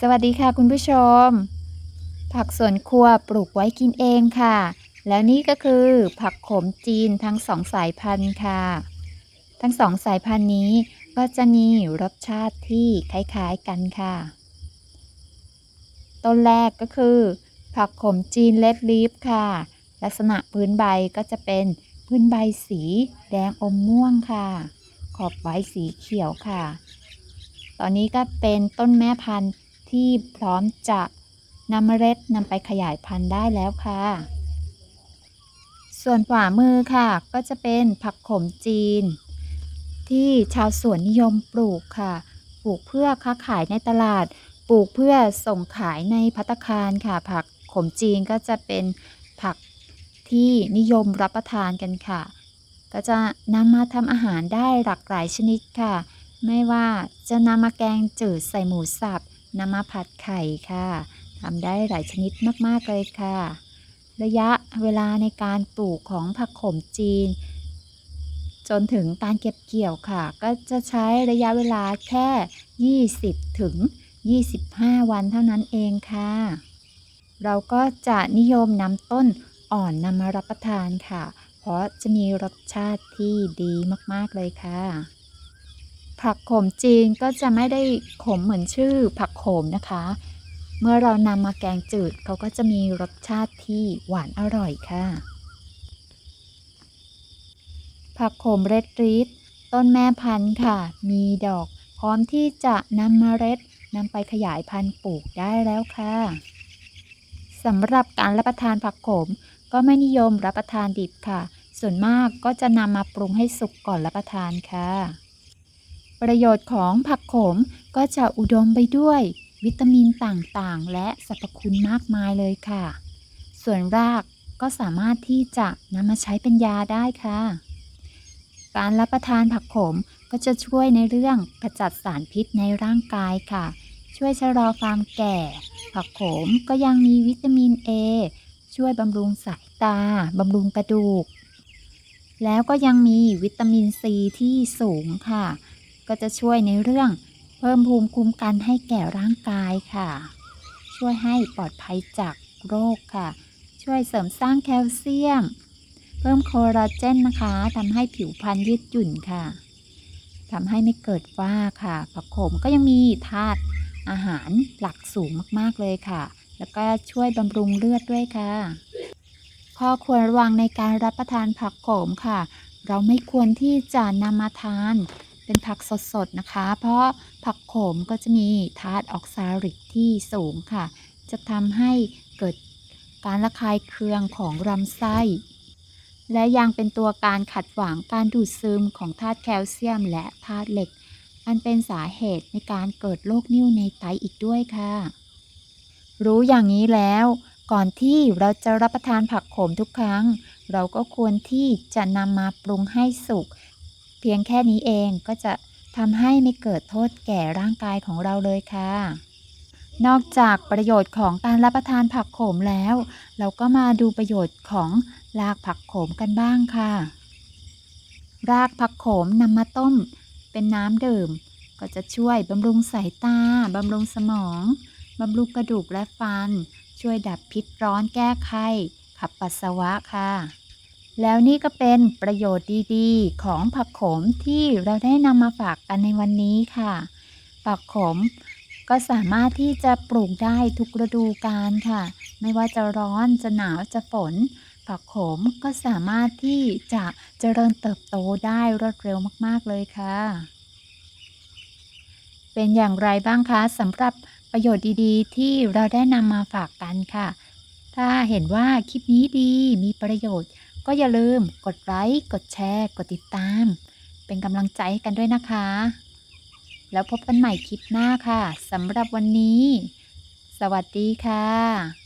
สวัสดีค่ะคุณผู้ชม ผักสวนครัวปลูกไว้กินเองค่ะ แล้วนี่ก็คือผักโขมจีนทั้งสองสายพันธุ์ค่ะ ทั้งสองสายพันธุ์นี้ก็จะมีรสชาติที่คล้ายๆกันค่ะ ต้นแรกก็คือ ผักโขมจีนเลดลีฟค่ะ ลักษณะพื้นใบก็จะเป็นพื้นใบสีแดงอมม่วงค่ะ ขอบใบสีเขียวค่ะ ตอนนี้ก็เป็นต้นแม่พันธุ์ ที่พร้อมจะนำเมล็ดนำไปขยายพันธุ์ได้แล้วค่ะ ส่วนขวามือค่ะ ก็จะเป็นผักโขมจีน ที่ชาวสวนนิยมปลูกค่ะ ปลูกเพื่อค้าขายในตลาด ปลูกเพื่อส่งขายในพัตตาคารค่ะ ผักโขมจีนก็จะเป็นผักที่นิยมรับประทานกันค่ะ ก็จะนำมาทำอาหารได้หลากหลายชนิดค่ะ ไม่ว่าจะนำมาแกงจืดใส่หมูสับ นำมาผัดไข่ค่ะทำได้หลายชนิดมากๆเลยค่ะ ระยะเวลาในการปลูกของผักโขมจีน จนถึงการเก็บเกี่ยวค่ะ ก็จะใช้ระยะเวลาแค่ 20 ถึง 25 วันเท่านั้นเองค่ะ เราก็จะนิยมนำต้นอ่อนนำมารับประทานค่ะ เพราะจะมีรสชาติที่ดีมากๆเลยค่ะ ผักโขมจีนก็จะไม่ได้ขมเหมือนชื่อผักโขมนะคะ เมื่อเรานำมาแกงจืดเขาก็จะมีรสชาติที่หวานอร่อยค่ะ ผักโขมเรดรีดต้นแม่พันธุ์ค่ะ มีดอก พร้อมที่จะนำเมล็ดนำไปขยายพันธุ์ปลูกได้แล้วค่ะสำหรับการรับประทานผักโขมก็ไม่นิยมรับประทานดิบค่ะ ส่วนมากก็จะนำมาปรุงให้สุกก่อนรับประทานค่ะ ประโยชน์ของผักโขมก็จะอุดมไปด้วย วิตามินต่างๆ และสรรพคุณมากมายเลยค่ะ ส่วนรากก็สามารถที่จะนำมาใช้เป็นยาได้ค่ะ การรับประทานผักโขมก็จะช่วยในเรื่องขจัดสารพิษในร่างกายค่ะ ช่วยชะลอความแก่ ผักโขมก็ยังมีวิตามิน A ช่วยบำรุงสายตา บำรุงกระดูก แล้วก็ยังมีวิตามินซีที่สูงค่ะ ก็จะช่วยในเรื่องเพิ่มภูมิคุ้มกันให้แก่ร่างกายค่ะ ช่วยให้ปลอดภัยจากโรคค่ะ ช่วยเสริมสร้างแคลเซียม เพิ่มโคลลาเจนนะคะทำให้ผิวพรรณยืดหยุ่นค่ะทำให้ไม่เกิดฝ้าค่ะผักโขมก็ยังมีธาตุอาหารหลักสูงมากๆเลยค่ะ แล้วก็ช่วยบำรุงเลือดด้วยค่ะ ข้อควรระวังในการรับประทานผักโขมค่ะ เราไม่ควรที่จะนำมาทาน เป็นผักสดๆนะคะ เพราะผักโขมก็จะมีธาตุออกซาลิกที่สูงค่ะ จะทำให้เกิดการระคายเคืองของลำไส้ และยังเป็นตัวการขัดขวางการดูดซึมของธาตุแคลเซียมและธาตุเหล็ก อันเป็นสาเหตุในการเกิดโรคนิ่วในไตอีกด้วยค่ะ รู้อย่างนี้แล้วก่อนที่เราจะรับประทานผักโขมทุกครั้ง เราก็ควรที่จะนำมาปรุงให้สุก พียงแค่นี้เองก็จะทำให้ไม่เกิดโทษแก่ร่างกายของเราเลยค่ะ นอกจากประโยชน์ของการรับประทานผักโขมแล้ว เราก็มาดูประโยชน์ของรากผักโขมกันบ้างค่ะ รากผักโขมนำมาต้มเป็นน้ำดื่ม ก็จะช่วยบำรุงสายตาบำรุงสมองบำรุงกระดูกและฟัน ช่วยดับพิษร้อนแก้ไขขับปัสสาวะค่ะ แล้วนี่ก็เป็นประโยชน์ดีๆ ของผักโขมที่เราได้นำมาฝากกันในวันนี้ค่ะ ผักโขมก็สามารถที่จะปลูกได้ทุกฤดูกาลค่ะ ไม่ว่าจะร้อนจะหนาวจะฝน ผักโขมก็สามารถที่จะเจริญเติบโตได้รวดเร็วมากๆเลยค่ะ เป็นอย่างไรบ้างคะสำหรับประโยชน์ดีๆ ที่เราได้นำมาฝากกันค่ะ ถ้าเห็นว่าคลิปนี้ดีมีประโยชน์ ก็อย่าลืมกดไลค์ กดแชร์ กดติดตาม เป็นกำลังใจให้กันด้วยนะคะ แล้วพบกันใหม่คลิปหน้าค่ะสำหรับวันนี้ สวัสดีค่ะ